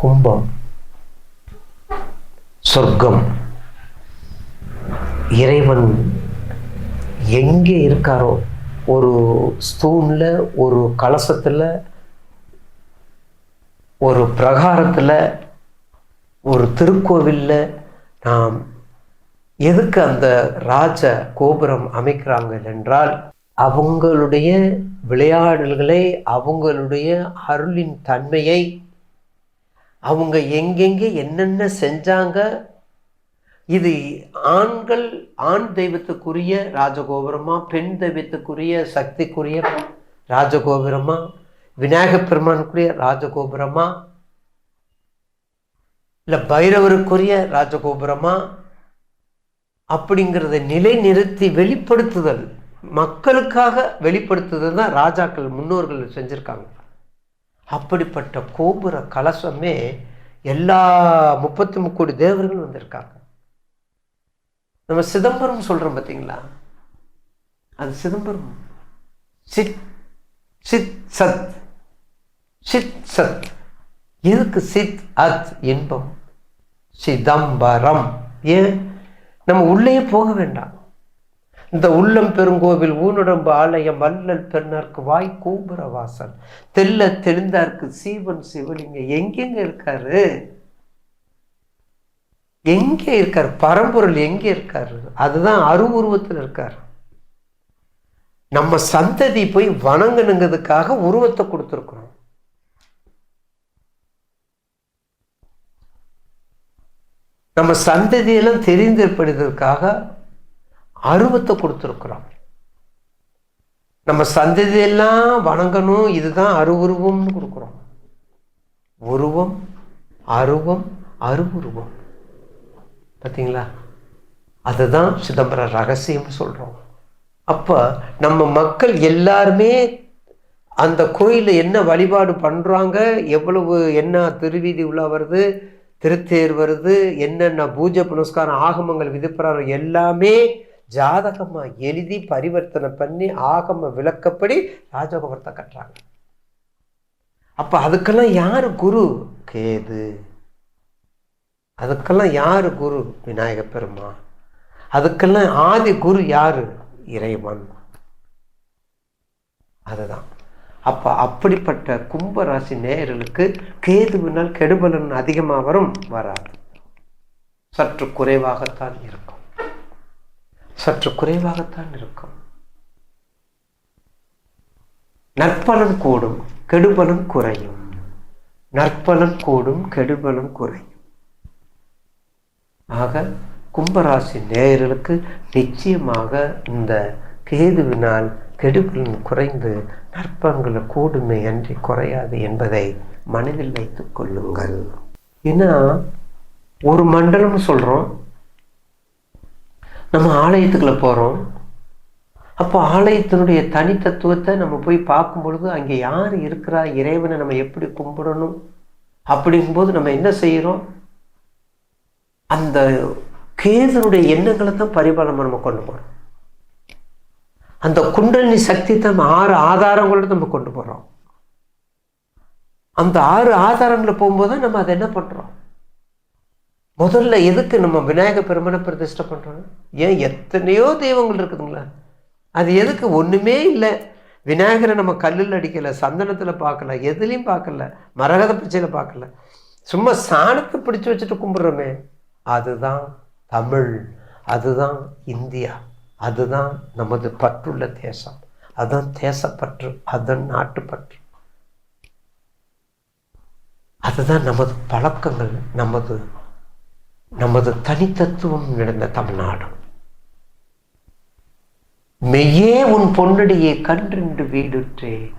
கும்பம் சொர்க்கம். இறைவன் எங்கே இருக்காரோ ஒரு ஸ்தூனில் ஒரு கலசத்தில் ஒரு பிரகாரத்தில் ஒரு திருக்கோவிலில் நாம் எதுக்கு அந்த ராஜ கோபுரம் அமைக்கிறாங்க என்றால் அவங்களுடைய விளையாடல்களை அவங்களுடைய அருளின் தன்மையை அவங்க எங்கெங்கே என்னென்ன செஞ்சாங்க? இது ஆண்கள் ஆண் தெய்வத்துக்குரிய ராஜகோபுரமா? பெண் தெய்வத்துக்குரிய சக்திக்குரிய ராஜகோபுரமா? விநாயகப் பெருமானுக்குரிய ராஜகோபுரமா? இல்லை பைரவருக்குரிய ராஜகோபுரமா? அப்படிங்கிறத நிலைநிறுத்தி வெளிப்படுத்துதல் மக்களுக்காக வெளிப்படுத்துதல் தான் ராஜாக்கள் முன்னோர்கள் செஞ்சுருக்காங்க. அப்படிப்பட்ட கோபுர கலசமே எல்லா முப்பத்தி முக்கோடி தேவர்களும் வந்திருக்காங்க. நம்ம சிதம்பரம் சொல்கிறோம் பார்த்தீங்களா அது சிதம்பரம். சித் சித் சத். சித் சத். எதுக்கு சித் அத் இன்பம்? சிதம்பரம். ஏன்? நம்ம உள்ளேயே போக வேண்டாம். இந்த உள்ளம் பெருங்கோவில் ஊனுடம்பு ஆலயம் வல்லல் பெண்ணார்க்கு வாய் கூபுர வாசல். தெல்ல தெரிந்தார்க்கு சீவன் சிவலிங்க. எங்கெங்க இருக்காரு? எங்கே இருக்கார்? பரம்பொருள் எங்கே இருக்காரு? அதுதான் அருவுருவத்தில் இருக்கார். நம்ம சந்ததி போய் வணங்கணுங்கிறதுக்காக உருவத்தை கொடுத்துருக்குறோம். நம்ம சந்ததியெல்லாம் தெரிந்திருப்பதற்காக அருவத்தை கொடுத்துருக்குறோம். நம்ம சந்ததியெல்லாம் வணங்கணும் இதுதான் அருவுருவம்னு கொடுக்குறோம். உருவம் அருவம் அருவுருவம். பார்த்தீங்களா அதுதான் சிதம்பர ரகசியம் சொல்கிறோம் அப்போ நம்ம மக்கள் எல்லாருமே அந்த கோயிலில் என்ன வழிபாடு பண்ணுறாங்க எவ்வளவு என்ன திருவீதி உள்ள வருது? திருத்தேர் வருது? என்னென்ன பூஜை புனஸ்காரம் ஆகமங்கள் விதிப்புறாரு எல்லாமே ஜாதகமாக எழுதி பரிவர்த்தனை பண்ணி ஆகம விளக்கப்படி ராஜகோபுரத்தை கட்டுறாங்க. அப்போ அதுக்கெல்லாம் யார் குரு? கேது. அதுக்கெல்லாம் யார் குரு? விநாயக பெருமா அதுக்கெல்லாம் ஆதி குரு யார்? இறைவன். அதுதான். அப்போ அப்படிப்பட்ட கும்பராசி நேயர்களுக்கு கேதுவினால் கெடுபலன் அதிகமாக வரும் வராது. சற்று குறைவாகத்தான் இருக்கும். சற்று குறைவாகத்தான் இருக்கும். நற்பலன் கூடும் கெடுபலன் குறையும். நற்பலன் கூடும் கெடுபலன் குறையும். ஆக கும்பராசி நேயர்களுக்கு நிச்சயமாக இந்த கேதுவினால் கெடுபலன் குறைந்து நற்பலன்கள் கூடுமே அன்றி குறையாது என்பதை மனதில் வைத்துக் கொள்ளுங்கள். ஏன்னா ஒரு மண்டலம் சொல்கிறோம் நம்ம ஆலயத்துக்குள்ளே போகிறோம் அப்போ ஆலயத்தினுடைய தனித்தத்துவத்தை நம்ம போய் பார்க்கும் பொழுது அங்கே யார் இருக்கிறா இறைவனை நம்ம எப்படி கும்பிடணும் அப்படிங்கும்போது நம்ம என்ன செய்கிறோம் அந்த கேதனுடைய எண்ணங்களை தான் பரிபாலமாக நம்ம கொண்டு போகிறோம் அந்த குண்டலினி சக்தி தான் ஆறு ஆதாரங்களோடு நம்ம கொண்டு போகிறோம் அந்த ஆறு ஆதாரங்களை போகும்போது தான் நம்ம அதை என்ன பண்ணுறோம் முதல்ல எதுக்கு நம்ம விநாயக பெருமனை பிரதிஷ்டை பண்ணுறோம் ஏன் எத்தனையோ தெய்வங்கள் இருக்குதுங்களா? அது எதுக்கு? ஒன்றுமே இல்லை. விநாயகரை நம்ம கல்லில் அடிக்கலை சந்தனத்தில் பார்க்கல எதுலேயும் பார்க்கல மரகத பிச்சையில் பார்க்கல. சும்மா சாணத்தை பிடிச்சி வச்சுட்டு கும்பிட்றோமே. அதுதான் தமிழ். அதுதான் இந்தியா. அதுதான் நமது பற்றுள்ள தேசம். அதுதான் தேசப்பற்று. அதுதான் நாட்டுப்பற்று. அதுதான் நமது பழக்கங்கள் நமது நமது தனித்தத்துவம் நிறைந்த தமிழ்நாடு. மெய்யே உன் பொன்னடியை கன்றென்று வீடுற்றே.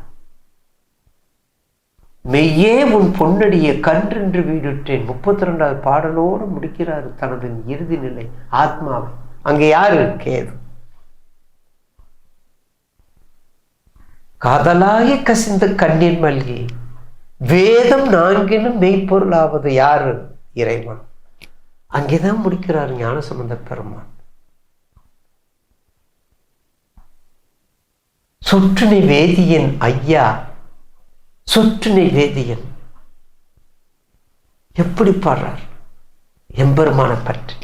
மெய்யே உன் பொன்னடியை கன்றென்று வீடுற்றேன் முப்பத்தி ரெண்டாவது பாடலோடு முடிக்கிறார் தனது இறுதி நிலை ஆத்மாவை. அங்கே யாரு கேது காதலாகி கசிந்த கண்ணீர் மல்கி வேதம் நான்கிலும் மெய்ப்பொருளாவது யாரு? இறைவன். அங்கேதான் முடிக்கிறார் ஞானசம்பந்த பெருமான். சுற்றுனை வேதியன் ஐயா சுற்றுனை வேதியன். எப்படி பாடுறார்? எம்பெருமான பற்றி.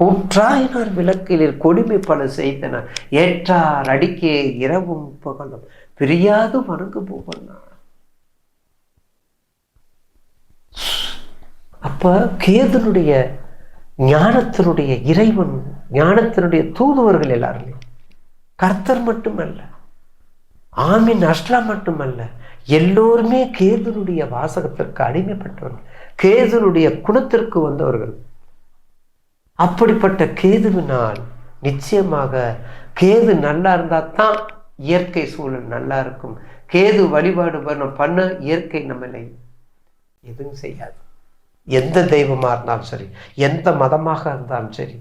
கூற்றாயினார் விளக்கில் கொடுமை பல செய்தனர் ஏற்றார் அடிக்கே இரவும் பகலும் பிரியாது வணங்கு போகனார் அப்ப கேதனுடைய ஞானத்தினுடைய இறைவன் ஞானத்தினுடைய தூதுவர்கள் எல்லாருமே. கர்த்தர் மட்டுமல்ல. ஆமின் அஸ்லா மட்டுமல்ல. எல்லோருமே கேதுனுடைய வாசகத்திற்கு அடிமைப்பட்டவர்கள் கேதுனுடைய குணத்திற்கு வந்தவர்கள். அப்படிப்பட்ட கேதுவினால் நிச்சயமாக கேது நல்லா இருந்தால் தான் இயற்கை சூழல் நல்லா இருக்கும். கேது வழிபாடு பண்ண பண்ண இயற்கை நம்மளை எதுவும் செய்யாது. எந்த தெய்வமாக இருந்தாலும் சரி எந்த மதமாக இருந்தாலும் சரி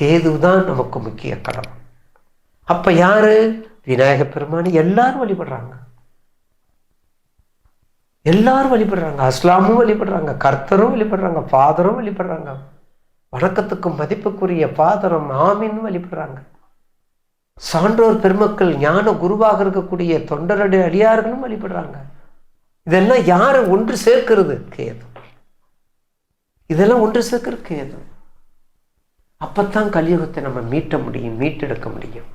கேது தான் நமக்கு முக்கிய கடவுள். அப்போ யாரு? விநாயக பெருமானி. எல்லாரும் வழிபடுறாங்க. எல்லாரும் வழிபடுறாங்க. அஸ்லாமும் வழிபடுறாங்க. கர்த்தரும் வழிபடுறாங்க. ஃபாதரும் வழிபடுறாங்க. வணக்கத்துக்கு மதிப்புக்குரிய ஃபாதரும் ஆமின்னு வழிபடுறாங்க. சான்றோர் பெருமக்கள் ஞான குருவாக இருக்கக்கூடிய தொண்டரடி அடியார்களும் வழிபடுறாங்க. இதெல்லாம் யாரை ஒன்று சேர்க்கிறது? கேது. இதெல்லாம் ஒன்று சேர்க்கிறது அப்போ தான் கலியுகத்தை நம்ம மீட்ட முடியும் மீட்டெடுக்க முடியும்.